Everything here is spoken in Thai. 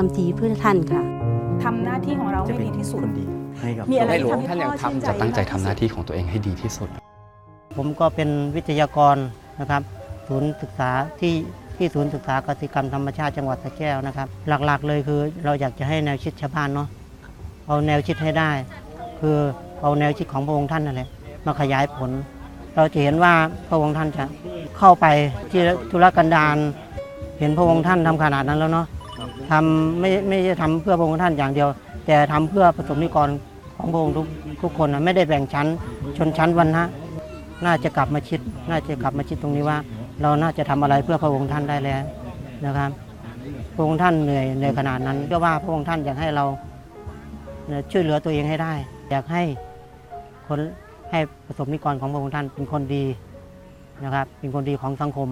ทำดีเพื่อท่านค่ะ ทำหน้าที่ของเราจะให้เป็นดีที่สุดคนดีให้กับมีอะไรให้หลวงที่ท่านยังพ่อชื่นทำใจจะตั้งใจทำหน้าที่ของตัวเองให้ดีที่สุด ผมก็เป็นวิทยากรนะครับ ศูนย์ศึกษาที่ที่ศูนย์ศึกษากสิกรรมธรรมชาติจังหวัดสระแก้วนะครับ หลักๆ เลยคือเราอยากจะให้แนวคิดชาวบ้านเนาะเอาแนวคิดให้ได้ คือเอาแนวคิดของพระองค์ท่านนั่นแหละมาขยายผล เราจะเห็นว่าพระองค์ท่านจะเข้าไปที่ธุรกันดารเห็นพระองค์ท่านทำขนาดนั้นแล้วเนาะ ทำไม่ไม่ใช่ทำเพื่อพระองค์ท่านอย่างเดียว แต่ทำเพื่อประสบนิกรของพระองค์ทุกทุกคนนะไม่ได้แบ่งชั้นชนชั้นวรรณะน่าจะกลับมาคิด น่าจะกลับมาคิดตรงนี้ว่า เราน่าจะทำอะไรเพื่อพระองค์ท่านได้แล้วนะครับ พระองค์ท่านเหนื่อยในขนาดนั้นก็ว่าพระองค์ท่านอยากให้เราช่วยเหลือตัวเองให้ได้ อยากให้คนให้ประสบนิกรของพระองค์ท่านเป็นคนดีนะครับ เป็นคนดีของสังคม